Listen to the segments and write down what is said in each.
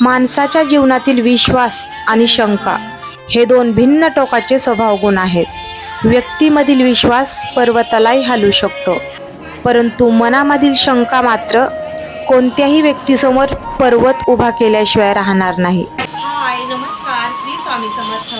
माणसाच्या जीवनातील विश्वास आणि शंका हे दोन भिन्न टोकाचे स्वभाव गुण आहेत. व्यक्तीमधील विश्वास पर्वतालाही हलवू शकतो. परंतु मनामधील शंका मात्र कोणत्याही व्यक्तीसमोर पर्वत उभा केल्याशिवाय राहणार नाही. हाय नमस्कार श्री स्वामी समर्थ.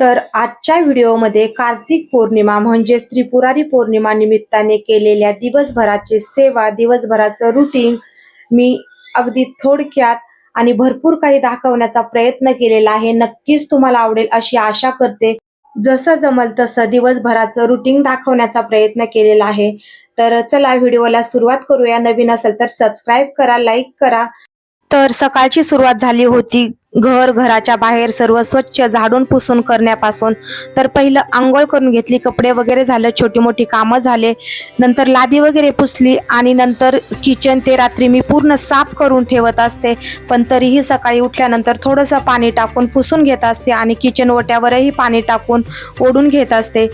तर आजच्या व्हिडिओमध्ये कार्तिक पौर्णिमा म्हणजेच त्रिपुरारी पौर्णिमा निमित्ताने केलेल्या दिवसभराचे सेवा दिवसभराचं रुटीन मी अगदी थोडक्यात आणि भरपूर काही दाखवण्याचा प्रयत्न केलेला आहे. नक्कीच तुम्हाला आवडेल अशी आशा करते. जसं जमल तसं दिवसभराचं रुटीन दाखवण्याचा प्रयत्न केलेला आहे. तर चला व्हिडिओला सुरुवात करूया. नवीन असेल तर सबस्क्राईब करा लाईक करा. तर सकाळची सुरुवात झाली होती. घर घराच्या बाहेर सर्व स्वच्छ झाडून पुसून करण्यापासून तर पहिलं आंघोळ करून घेतली कपडे वगैरे झालं छोटी मोठी कामं झाले नंतर लादी वगैरे पुसली आणि नंतर किचन ते रात्री मी पूर्ण साफ करून ठेवत असते. पण तरीही सकाळी उठल्यानंतर थोडंसं पाणी टाकून पुसून घेत असते आणि किचन ओट्यावरही पाणी टाकून ओढून घेत असते.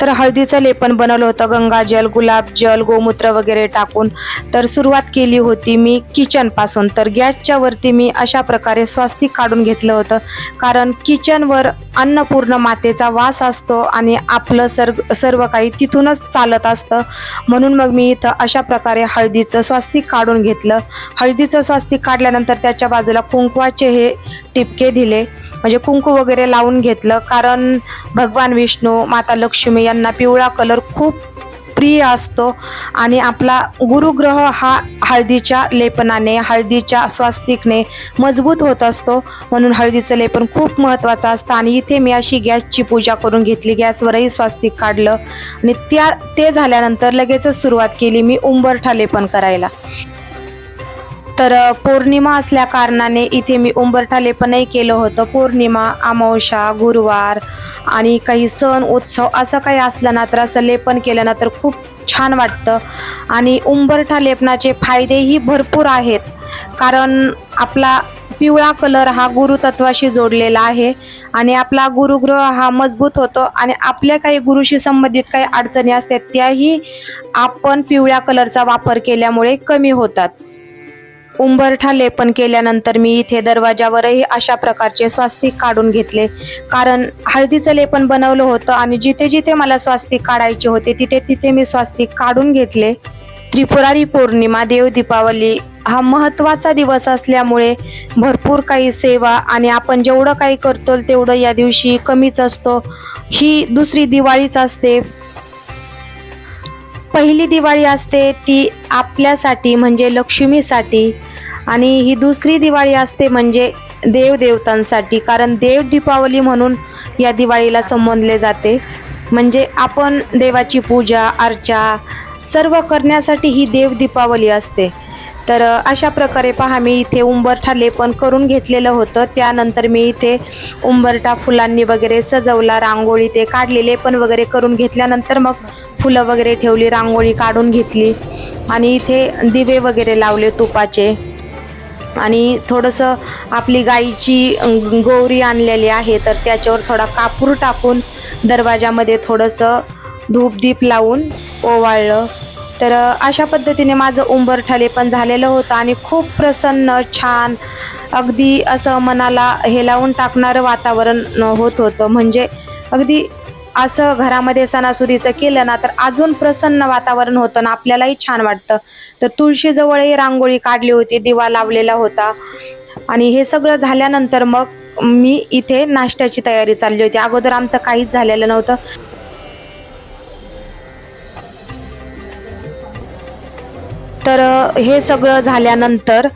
तर हळदीचं लेपन बनवलं होतं. गंगाजल गुलाबजल गोमूत्र वगैरे टाकून तर सुरुवात केली होती मी किचनपासून तर गॅसच्या वरती मी अशा प्रकारे स्वास्तिक काढून घेतलं होतं. कारण किचनवर अन्नपूर्ण मातेचा वास असतो आणि आपलं सर्ग सर्व काही तिथूनच चालत असतं. म्हणून मग मी इथं अशा प्रकारे हळदीचं स्वास्तिक काढून घेतलं. हळदीचं स्वास्तिक काढल्यानंतर त्याच्या बाजूला कुंकवाचे हे टिपके दिले. म्हणजे कुंकू वगैरे लावून घेतलं. कारण भगवान विष्णू माता लक्ष्मी यांना पिवळा कलर खूप प्रिय असतो. आणि आपला गुरुग्रह हा हळदीच्या लेपनाने हळदीच्या स्वास्तिकने मजबूत होत असतो. म्हणून हळदीचं लेपन खूप महत्त्वाचं असतं. आणि इथे मी अशी गॅसची पूजा करून घेतली. गॅसवरही स्वास्तिक काढलं. आणि त्या ते झाल्यानंतर लगेचच सुरुवात केली मी उंबरठा लेपन करायला. तर पौर्णिमा असल्या कारणाने इथे मी उंबरठा लेपनही केलं होतं. पौर्णिमा अमावस्या गुरुवार आणि काही सण उत्सव असं काही असलं ना तर असं लेपन केलं ना तर खूप छान वाटतं. आणि उंबरठा लेपनाचे फायदेही भरपूर आहेत. कारण आपला पिवळा कलर हा गुरुतत्वाशी जोडलेला आहे आणि आपला गुरुग्रह हा मजबूत होतो आणि आपल्या काही गुरुशी संबंधित काही अडचणी असतात त्याही आपण पिवळ्या कलरचा वापर केल्यामुळे कमी होतात. उंबरठा लेपन केल्यानंतर मी इथे दरवाजावरही अशा प्रकारचे स्वास्तिक काढून घेतले. कारण हळदीचं लेपन बनवलं होतं आणि जिथे जिथे मला स्वास्तिक काढायचे होते तिथे तिथे मी स्वास्तिक काढून घेतले. त्रिपुरारी पौर्णिमा देव दीपावली हा महत्त्वाचा दिवस असल्यामुळे भरपूर काही सेवा आणि आपण जेवढं काही करतो तेवढं या दिवशी कमीच असतो. ही दुसरी दिवाळीच असते. पहिली दिवाळी असते ती आपल्यासाठी म्हणजे लक्ष्मीसाठी. आणि ही दुसरी दिवाळी असते म्हणजे देवदेवतांसाठी कारण देव दीपावली म्हणून या दिवाळीला संबोधले जाते. म्हणजे आपण देवाची पूजा अर्चा सर्व करण्यासाठी ही देव दीपावली असते. तर अशा प्रकारे पहा मी इथे उंबरठा लेपन करून घेतलेलं होतं. त्यानंतर मी इथे उंबरठा फुलांनी वगैरे सजवला रांगोळी ते काढली लेपन वगैरे करून घेतल्यानंतर मग फुलं वगैरे ठेवली रांगोळी काढून घेतली. आणि इथे दिवे वगैरे लावले तुपाचे. आणि थोडंसं आपली गाईची गौरी आणलेली आहे तर त्याच्यावर थोडा कापूर टाकून दरवाजामध्ये थोडंसं धूपदीप लावून ओवाळलं. तर अशा पद्धतीने माझं उंबरठाले पण झालेलं होतं आणि खूप प्रसन्न छान अगदी असं मनाला हे लावून टाकणारं वातावरण होत होतं. म्हणजे अगदी असं घरामध्ये सणासुदीचं केलं ना तर अजून प्रसन्न वातावरण होतं ना आपल्यालाही छान वाटतं. तर तुळशीजवळही रांगोळी काढली होती दिवा लावलेला होता. आणि हे सगळं झाल्यानंतर मग मी इथे नाश्त्याची तयारी चालली होती. अगोदर आमचं काहीच झालेलं नव्हतं. तर हे सगळं झाल्यानंतर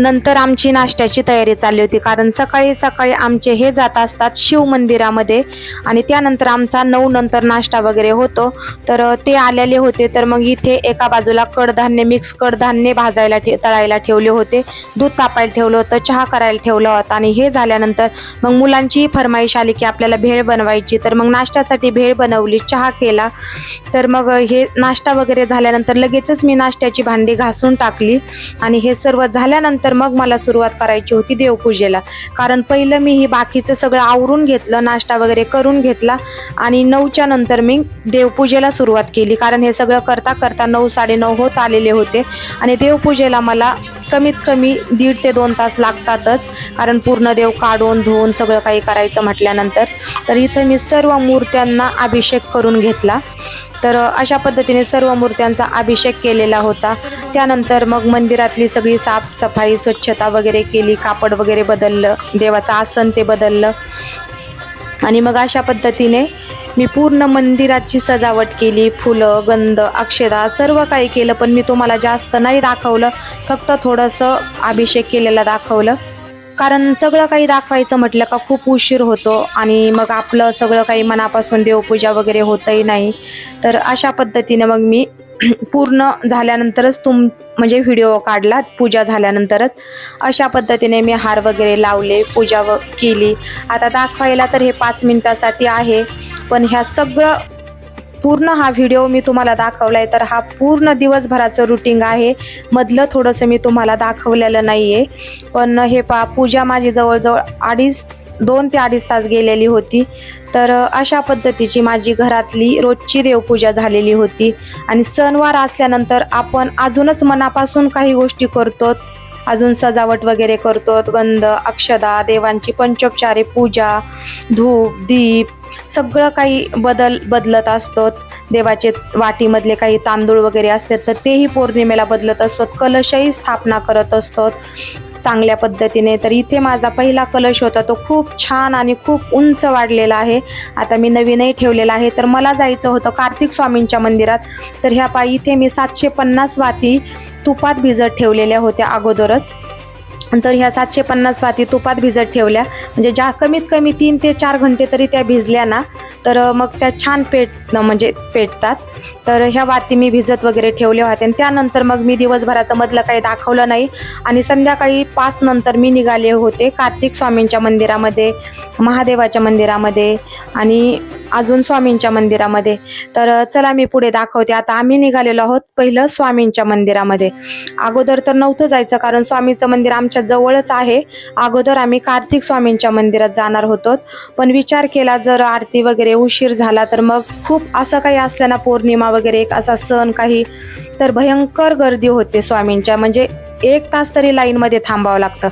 नंतर आमची नाश्त्याची तयारी चालली होती. कारण सकाळी सकाळी आमचे हे जात असतात शिव मंदिरामध्ये आणि त्यानंतर आमचा नऊ नंतर नाश्ता वगैरे होतो. तर ते आलेले होते. तर मग इथे एका बाजूला कडधान्य मिक्स कडधान्य भाजायला ठे तळायला ठेवले होते. दूध तापायला ठेवलं होतं चहा करायला ठेवलं होतं आणि हे झाल्यानंतर मग मुलांचीही फरमाईश आली की आपल्याला भेळ बनवायची. तर मग नाश्त्यासाठी भेळ बनवली चहा केला. तर मग हे नाश्ता वगैरे झाल्यानंतर लगेचच मी नाश्त्याची भांडी घासून टाकली आणि हे सर्व झाल्यानंतर तर मग मला सुरुवात करायची होती देवपूजेला. कारण पहिलं मी ही बाकीचं सगळं आवरून घेतलं नाश्ता वगैरे करून घेतला आणि नऊच्या नंतर मी देवपूजेला सुरुवात केली. कारण हे सगळं करता करता नऊ साडेनऊ होत आलेले होते आणि देवपूजेला मला कमीत कमी दीड ते दोन तास लागतातच. कारण पूर्ण देव काढून धुवून सगळं काही करायचं म्हटल्यानंतर. तर इथं मी सर्व मूर्त्यांना अभिषेक करून घेतला. तर अशा पद्धतीने सर्व मूर्त्यांचा अभिषेक केलेला होता. त्यानंतर मग मंदिरातली सगळी साफसफाई स्वच्छता वगैरे केली कापड वगैरे बदललं देवाचं आसन ते बदललं. आणि मग अशा पद्धतीने मी पूर्ण मंदिराची सजावट केली. फुलं गंध अक्षदा सर्व काही केलं पण मी तुम्हाला जास्त नाही दाखवलं. फक्त थोडंसं अभिषेक केलेला दाखवलं. कारण सगळं काही दाखवायचं म्हटलं का खूप उशीर होतो आणि मग आपलं सगळं काही मनापासून देवपूजा वगैरे होतही नाही. तर अशा पद्धतीने मग मी पूर्ण झाल्यानंतरच तुम म्हणजे व्हिडिओ काढला पूजा झाल्यानंतरच. अशा पद्धतीने मी हार वगैरे लावले पूजा व केली. आता दाखवायला तर हे पाच मिनटासाठी आहे पण ह्या सगळं पूर्ण हा व्हिडिओ मी तुम्हाला दाखवलाय तर हा पूर्ण दिवसभराचं रुटीन आहे. मधलं थोडंसं मी तुम्हाला दाखवलेलं नाही आहे पण हे पा पूजा माझी जवळजवळ अडीच दोन ते अडीच तास गेलेली होती. तर अशा पद्धतीची माझी घरातली रोजची देवपूजा झालेली होती. आणि सणवार असल्यानंतर आपण अजूनच मनापासून काही गोष्टी करतो अजून सजावट वगैरे करतो गंध अक्षदा देवांची पंचोपचारे पूजा धूप दीप सगळं काही बदल बदलत असतो देवाचे वाटीमधले काही तांदूळ वगैरे असतात तर तेही पौर्णिमेला बदलत असतो कलशही स्थापना करत असतो चांगल्या पद्धतीने. तर इथे माझा पहिला कलश होता तो खूप छान आणि खूप उंच वाढलेला आहे. आता मी नवीनही ठेवलेला आहे. तर मला जायचं होतं कार्तिक स्वामींच्या मंदिरात. तर ह्या पायी इथे मी सातशे पन्नास वाती तुपात भिजत ठेवलेल्या होत्या अगोदरच. तर ह्या सातशे पन्नास वाती तुपात भिजत ठेवल्या. म्हणजे ज्या कमीत कमी तीन ते चार घंटे तरी त्या भिजल्या ना तर मग त्या छान पेट म्हणजे पेटतात. तर ह्या वाती मी भिजत वगैरे ठेवल्या होत्या. आणि त्यानंतर मग मी दिवसभराचं मधलं काही दाखवलं नाही. आणि संध्याकाळी पाच नंतर मी निघाले होते. कार्तिक स्वामींच्या मंदिरामध्ये महादेवाच्या मंदिरामध्ये. आणि अजून स्वामींच्या मंदिरामध्ये. तर चला मी पुढे दाखवते. आता आम्ही निघालेलो आहोत पहिलं स्वामींच्या मंदिरामध्ये. अगोदर तर नव्हतं जायचं कारण स्वामीचं मंदिर आमच्या जवळच आहे. अगोदर आम्ही कार्तिक स्वामींच्या मंदिरात जाणार होतो. पण विचार केला जर आरती वगैरे उशीर झाला तर मग खूप असं काही असलं ना पौर्णिमा वगैरे एक असा सण काही तर भयंकर गर्दी होते स्वामींच्या. म्हणजे एक तास तरी लाईनमध्ये थांबावं लागतं.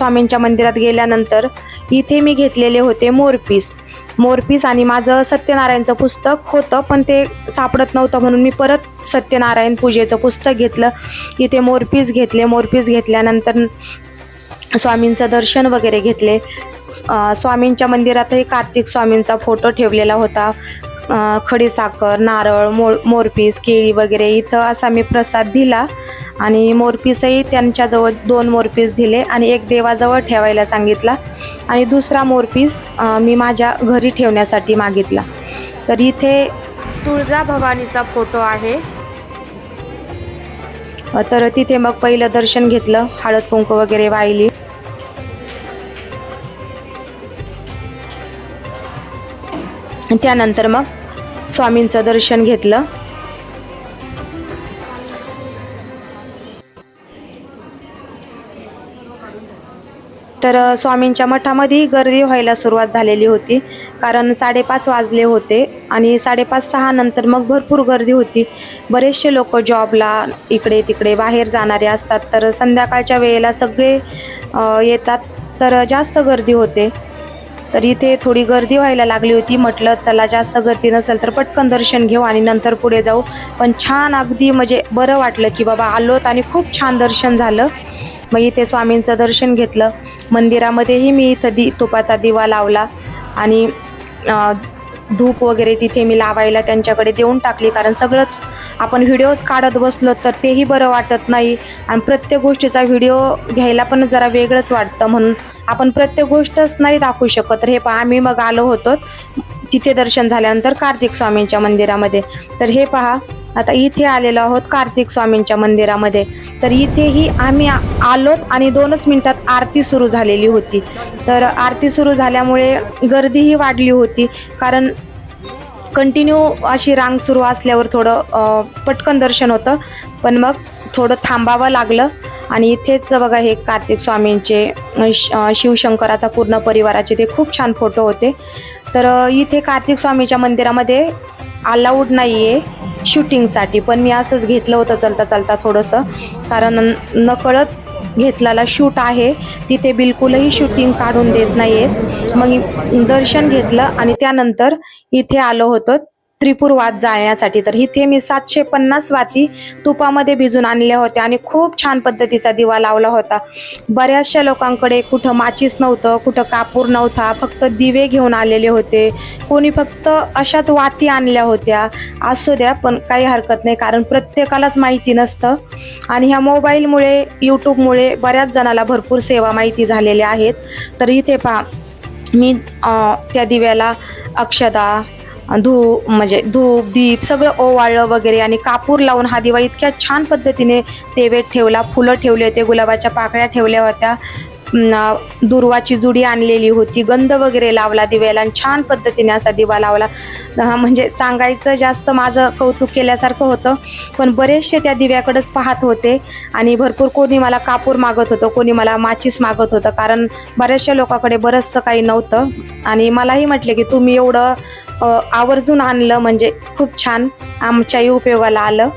स्वामींच्या मंदिरात गेल्यानंतर इथे मी घेतलेले होते मोरपीस. मोरपीस आणि माझं सत्यनारायणचं पुस्तक होतं पण ते सापडत नव्हतं म्हणून मी परत सत्यनारायण पूजेचं पुस्तक घेतलं. इथे मोरपीस घेतले. मोरपीस घेतल्यानंतर स्वामींचं दर्शन वगैरे घेतले. स्वामींच्या मंदिरातही कार्तिक स्वामींचा फोटो ठेवलेला होता. खडीसाखर नारळ मोर मोरपीस केळी वगैरे इथं असा मी प्रसाद दिला. आणि मोरपीसही त्यांच्याजवळ दोन मोरपीस दिले आणि एक देवाजवळ ठेवायला सांगितला. आणि दुसरा मोरपीस मी माझ्या घरी ठेवण्यासाठी मागितला. तर इथे तुळजा भवानीचा फोटो आहे. तर तिथे मग पहिलं दर्शन घेतलं हळद कुंकू वगैरे वाहिली. त्यानंतर मग स्वामींचं दर्शन घेतलं. तर स्वामींच्या मठामध्ये गर्दी व्हायला सुरुवात झालेली होती. कारण साडेपाच वाजले होते आणि साडेपाच सहा नंतर मग भरपूर गर्दी होती. बरेचसे लोक जॉबला इकडे तिकडे बाहेर जाणारे असतात. तर संध्याकाळच्या वेळेला सगळे येतात. तर जास्त गर्दी होते. तर इथे थोडी गर्दी व्हायला लागली होती. म्हटलं चला जास्त गर्दी नसेल तर पटकन दर्शन घेऊ आणि नंतर पुढे जाऊ. पण छान अगदी म्हणजे बरं वाटलं की बाबा आलोत आणि खूप छान दर्शन झालं. मग इथे स्वामींचं दर्शन घेतलं. मंदिरामध्येही मी इथं दि तुपाचा दिवा लावला आणि धूप वगैरे तिथे मी लावायला त्यांच्याकडे देऊन टाकली. कारण सगळंच आपण व्हिडिओज काढत बसलो तर तेही बरं वाटत नाही. आणि प्रत्येक गोष्टीचा व्हिडिओ घ्यायला पण जरा वेगळंच वाटतं म्हणून आपण प्रत्येक गोष्टच नाही दाखवू शकत. तर हे पहा आम्ही मग आलो होतो. तिथे दर्शन झाल्यानंतर कार्तिक स्वामींच्या मंदिरामध्ये. तर हे पहा आता इथे आलेलो आहोत कार्तिक स्वामींच्या मंदिरामध्ये. तर इथेही आम्ही आलोत आणि दोनच मिनिटात आरती सुरू झालेली होती. तर आरती सुरू झाल्यामुळे गर्दीही वाढली होती कारण कंटिन्यू अशी रांग सुरू असल्यावर थोडं पटकन दर्शन होतं. पण मग थोडं थांबावं लागलं आणि इथेच बघा हे कार्तिक स्वामींचे श- शिवशंकराचा पूर्ण परिवाराचे ते खूप छान फोटो होते. तर इथे कार्तिक स्वामीच्या मंदिरामध्ये अलाउड नाही आहे शूटिंगसाठी पण मी असंच घेतलं होतं चलता चालता थोडंसं. कारण नकळत घेतलेला शूट आहे. तिथे बिलकुलही शूटिंग काढून देत नाही आहेत मग दर्शन घेतलं आणि त्यानंतर इथे आलो होतो. त्रिपूर वात जाळण्यासाठी. तर इथे मी सातशे पन्नास वाती तुपामध्ये भिजून आणल्या होत्या आणि खूप छान पद्धतीचा दिवा लावला होता. बऱ्याचशा लोकांकडे कुठं माचीस नव्हतं कुठं कापूर नव्हता फक्त दिवे घेऊन आलेले होते. कोणी फक्त अशाच वाती आणल्या होत्या. असू द्या पण काही हरकत नाही कारण प्रत्येकालाच माहिती नसतं. आणि ह्या मोबाईलमुळे यूट्यूबमुळे बऱ्याच जणाला भरपूर सेवा माहिती झालेल्या आहेत. तर इथे पहा मी त्या दिव्याला अक्षदा धूप म्हणजे धूप दीप सगळं ओवाळलं वगैरे आणि कापूर लावून हा दिवा इतक्या छान पद्धतीने तेवेत ठेवला. फुलं ठेवले होते गुलाबाच्या पाकळ्या ठेवल्या होत्या. दुर्वाची जुडी आणलेली होती गंध वगैरे लावला दिव्याला आणि छान पद्धतीने असा दिवा लावला. म्हणजे सांगायचं जास्त माझं कौतुक केल्यासारखं होतं पण बरेचसे त्या दिव्याकडेच पाहत होते आणि भरपूर कोणी मला कापूर मागत होतं कोणी मला माचीस मागत होतं कारण बऱ्याचशा लोकांकडे बरंचसं काही नव्हतं. आणि मलाही म्हटले की तुम्ही एवढं आवर्जून आणलं म्हणजे खूप छान आमच्याही उपयोगाला आलं.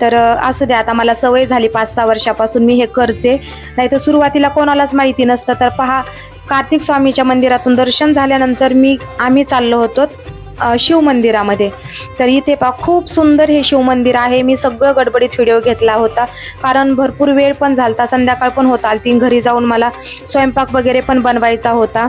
तर असू द्या आता मला सवय झाली पाच सहा वर्षापासून मी हे करते. नाही तर सुरुवातीला कोणालाच माहिती नसतं. तर पहा कार्तिक स्वामीच्या मंदिरातून दर्शन झाल्यानंतर मी आम्ही चाललो होतो शिवमंदिरामध्ये शिव मंदिरामध्ये. तर इथे पहा खूप सुंदर हे शिवमंदिर आहे. मी सगळं गडबडीत व्हिडिओ घेतला होता. कारण भरपूर वेळ पण झालता. संध्याकाळ पण होता आलती. घरी जाऊन मला स्वयंपाक वगैरे पण बनवायचा होता.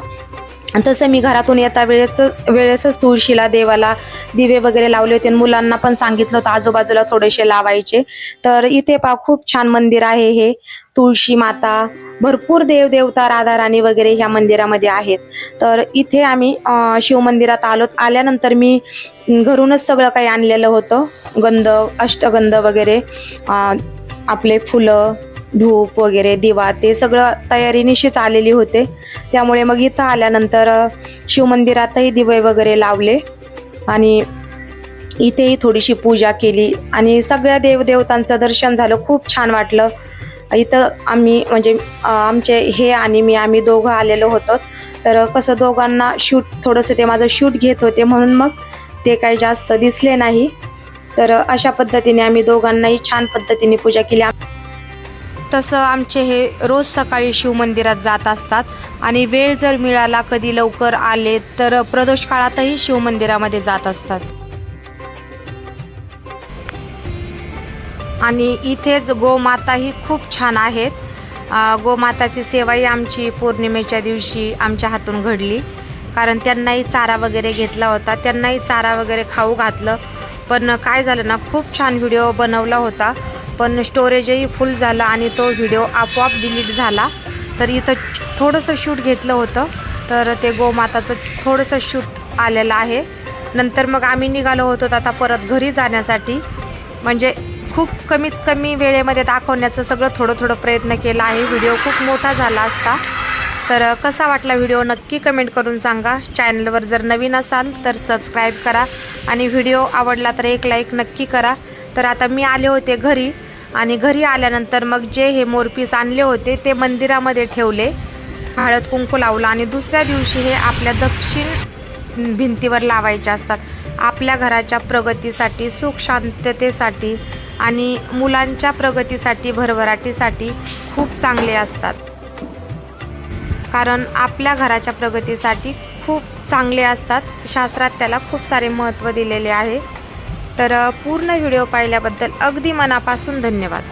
तसं मी घरातून येता वेळेच वेळेसच तुळशीला देवाला दिवे वगैरे लावले होते आणि मुलांना पण सांगितलं होतं आजूबाजूला थोडेसे लावायचे. तर इथे पा खूप छान मंदिर आहे हे. तुळशी माता भरपूर देवदेवता राधाराणी वगैरे ह्या मंदिरामध्ये आहेत. तर इथे आम्ही शिवमंदिरात आलो आल्यानंतर मी घरूनच सगळं काही आणलेलं होतं. गंध अष्टगंध वगैरे आपले फुलं धूप वगैरे दिवा ते सगळं तयारीनिशीच आलेली होते. त्यामुळे मग इथं आल्यानंतर शिवमंदिरातही दिवे वगैरे लावले आणि इथेही थोडीशी पूजा केली आणि सगळ्या देवदेवतांचं दर्शन झालं. खूप छान वाटलं. इथं आम्ही म्हणजे आमचे हे आणि मी आम्ही दोघं आलेलो होतो. तर कसं दोघांना शूट थोडंसं ते माझं शूट घेत होते म्हणून मग ते काही जास्त दिसले नाही. तर अशा पद्धतीने आम्ही दोघांनाही छान पद्धतीने पूजा केली. तसं आमचे हे रोज सकाळी शिवमंदिरात जात असतात. आणि वेळ जर मिळाला कधी लवकर आले तर प्रदोष काळातही शिवमंदिरामध्ये जात असतात. आणि इथेच गोमाताही खूप छान आहेत. गोमाताची सेवाही आमची पौर्णिमेच्या दिवशी आमच्या हातून घडली. कारण त्यांनाही चारा वगैरे घेतला होता. त्यांनाही चारा वगैरे खाऊ घातलं. पण काय झालं ना खूप छान व्हिडिओ बनवला होता. पण स्टोरेजही फुल झाला आणि तो व्हिडिओ आपोआप डिलीट झाला. तर इथं थोडंसं शूट घेतलं होतं. तर ते गोमाताचं थोडंसं शूट आलेलं आहे. नंतर मग आम्ही निघालो होतो आता परत घरी जाण्यासाठी. म्हणजे खूप कमीत कमी वेळेमध्ये दाखवण्याचं सगळं थोडं थोडं प्रयत्न केला आहे. व्हिडिओ खूप मोठा झाला असता. तर कसा वाटला व्हिडिओ नक्की कमेंट करून सांगा. चॅनलवर जर नवीन असाल तर सबस्क्राईब करा. आणि व्हिडिओ आवडला तर एक लाईक नक्की करा. तर आता मी आले होते घरी. आणि घरी आल्यानंतर मग जे हे मोरपीस आणले होते ते मंदिरामध्ये ठेवले. हळद कुंकू लावला आणि दुसऱ्या दिवशी हे आपल्या दक्षिण भिंतीवर लावायचे असतात. आपल्या घराच्या प्रगतीसाठी सुख शांततेसाठी आणि मुलांच्या प्रगतीसाठी भरभराटीसाठी खूप चांगले असतात. कारण आपल्या घराच्या प्रगतीसाठी खूप चांगले असतात. शास्त्रात त्याला खूप सारे महत्त्व दिलेले आहे. तर पूर्ण व्हिडिओ पाहिल्याबद्दल अगदी मनापासून धन्यवाद.